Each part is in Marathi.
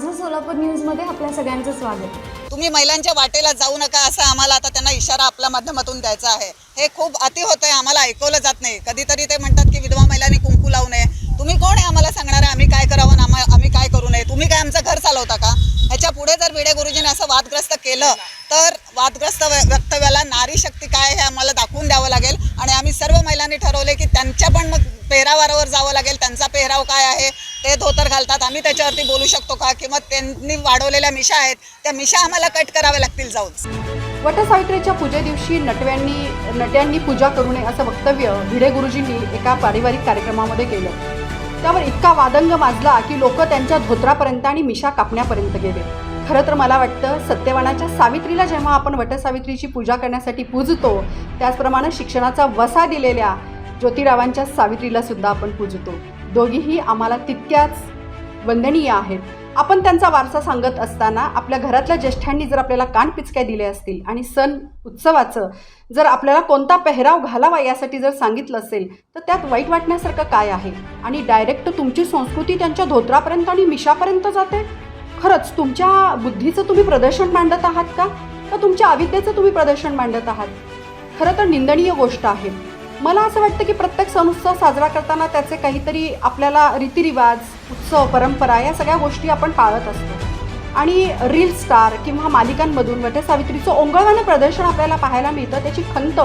सोलापूर न्यूजमध्ये आपल्या सगळ्यांचं स्वागत. तुम्ही महिलांच्या वाटेला जाऊ नका असं आम्हाला आता त्यांना इशारा आपल्या माध्यमातून द्यायचा आहे. हे खूप अति होत आहे आम्हाला ऐकवलं जात नाही. कधीतरी ते म्हणतात की विधवा महिलांनी कुंकू लावू नये. तुम्ही कोण आहे आम्हाला सांगणार आहे आम्ही काय करावं आम्हा- आम्ही काय करू नये? तुम्ही काय आमचं घर चालवता का? ह्याच्या पुढे जर भिडे गुरुजीने असं वादग्रस्त केलं तर वादग्रस्त वक्तव्याला नारी शक्ती काय हे आम्हाला दाखवून द्यावं लागेल. आणि आम्ही सर्व महिलांनी ठरवले की त्यांच्या पण मग पेहरावारावर जावं लागेल. त्यांचा पेहराव काय आहे? ते धोतर घालतात. आम्ही त्याच्यावरती बोलू शकतो का? किंवा त्यांनी वाढवलेल्या मिशा आहेत त्या मिशा आम्हाला कट कराव्या लागतील जाऊन. वटसावित्रीच्या पूजे दिवशी नटव्यांनी नट्यांनी पूजा करू नये असं वक्तव्य भिडे गुरुजींनी एका पारिवारिक कार्यक्रमामध्ये केलं. त्यावर इतका वादंग माजला की लोक त्यांच्या धोत्रापर्यंत आणि मिशा कापण्यापर्यंत गेले. खरं तर मला वाटतं सत्यवानाच्या सावित्रीला जेव्हा आपण वटसावित्रीची पूजा करण्यासाठी पूजतो त्याचप्रमाणे शिक्षणाचा वसा दिलेल्या ज्योतिरावांच्या सावित्रीला सुद्धा आपण पूजतो. दोघीही आम्हाला तितक्याच वंदनीय आहेत. आपण त्यांचा वारसा सांगत असताना आपल्या घरातल्या ज्येष्ठांनी जर आपल्याला कानपिचक्या दिल्या असतील आणि सण उत्सवाचं जर आपल्याला कोणता पेहराव घालावा यासाठी जर सांगितलं असेल तर त्यात वाईट वाटण्यासारखं काय आहे? आणि डायरेक्ट तुमची संस्कृती त्यांच्या धोत्रापर्यंत आणि मिशापर्यंत जाते? खरंच तुमच्या बुद्धीचं तुम्ही प्रदर्शन मांडत आहात का? तर तुमच्या अविद्येचं तुम्ही प्रदर्शन मांडत आहात? खरं तर निंदनीय गोष्ट आहे. मला असं वाटतं की प्रत्येक सण उत्सव साजरा करताना त्याचे काहीतरी आपल्याला रीतिरिवाज उत्सव परंपरा या सगळ्या गोष्टी आपण पाळत असतो. आणि रील स्टार किंवा मालिकांमधून वटसावित्रीचं ओंगळवानं प्रदर्शन आपल्याला पाहायला मिळतं त्याची खंत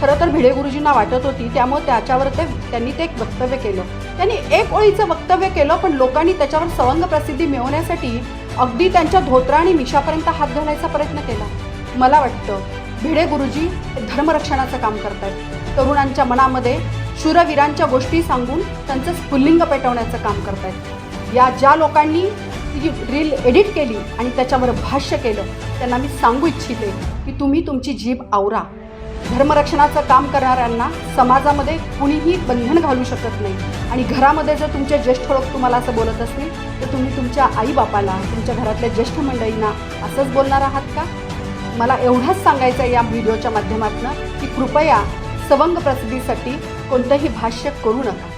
खरं तर भिडे गुरुजींना वाटत होती त्यामुळे त्याच्यावर ते त्यांनी ते एक वक्तव्य केलं. त्यांनी एक ओळीचं वक्तव्य केलं पण लोकांनी त्याच्यावर सवंग प्रसिद्धी मिळवण्यासाठी अगदी त्यांच्या धोत्रा आणि मिशापर्यंत हात घालायचा प्रयत्न केला. मला वाटतं भिडे गुरुजी धर्मरक्षणाचं काम करतात तरुणांच्या मनामध्ये शूरवीरांच्या गोष्टी सांगून त्यांचं स्फुल्लिंग पेटवण्याचं काम करतायत. या ज्या लोकांनी ती रील एडिट केली आणि त्याच्यावर भाष्य केलं त्यांना मी सांगू इच्छिते की तुम्ही तुमची जीभ आवरा. धर्मरक्षणाचं काम करणाऱ्यांना समाजामध्ये कुणीही बंधन घालू शकत नाही. आणि घरामध्ये जर तुमचे ज्येष्ठ लोक तुम्हाला असं बोलत असतील तर तुम्ही तुमच्या आईबापाला तुमच्या घरातल्या ज्येष्ठ मंडळींना असंच बोलणार आहात का? मला एवढंच सांगायचं आहे या व्हिडिओच्या माध्यमातून की कृपया सवंग प्रसिद्धीसाठी कोणतंही भाष्य करू नका.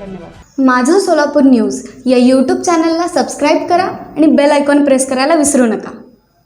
धन्यवाद. माझं सोलापूर न्यूज या यूट्यूब चॅनलला सबस्क्राईब करा आणि बेल आयकॉन प्रेस करायला विसरू नका.